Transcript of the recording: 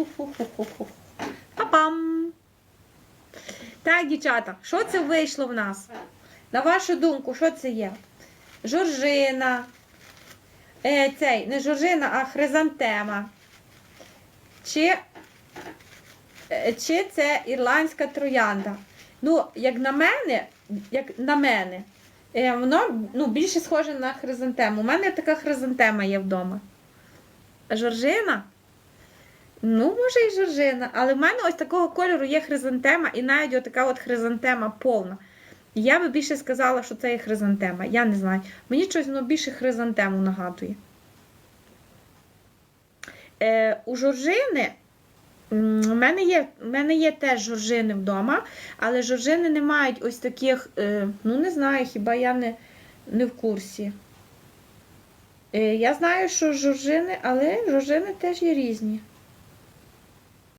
Ху-ху-ху-ху. Па-пам! Так, дівчата, що це вийшло в нас? На вашу думку, що це є? Жоржина. Е, цей, не жоржина, а хризантема. Чи, е, чи це ірландська троянда? Ну, як на мене, як на мене, е, воно ну, більше схоже на хризантему. У мене така хризантема є вдома. Жоржина? Ну, може, і жоржина, але в мене ось такого кольору є хризантема, і навіть отака от хризантема повна. Я би більше сказала, що це є хризантема. Я не знаю. Мені щось воно більше хризантему нагадує. Е, у жоржини. У мене, є, у мене є теж жоржини вдома, але жоржини не мають ось таких, е, ну не знаю, хіба я не, не в курсі. Е, я знаю, що жоржини, але жоржини теж є різні.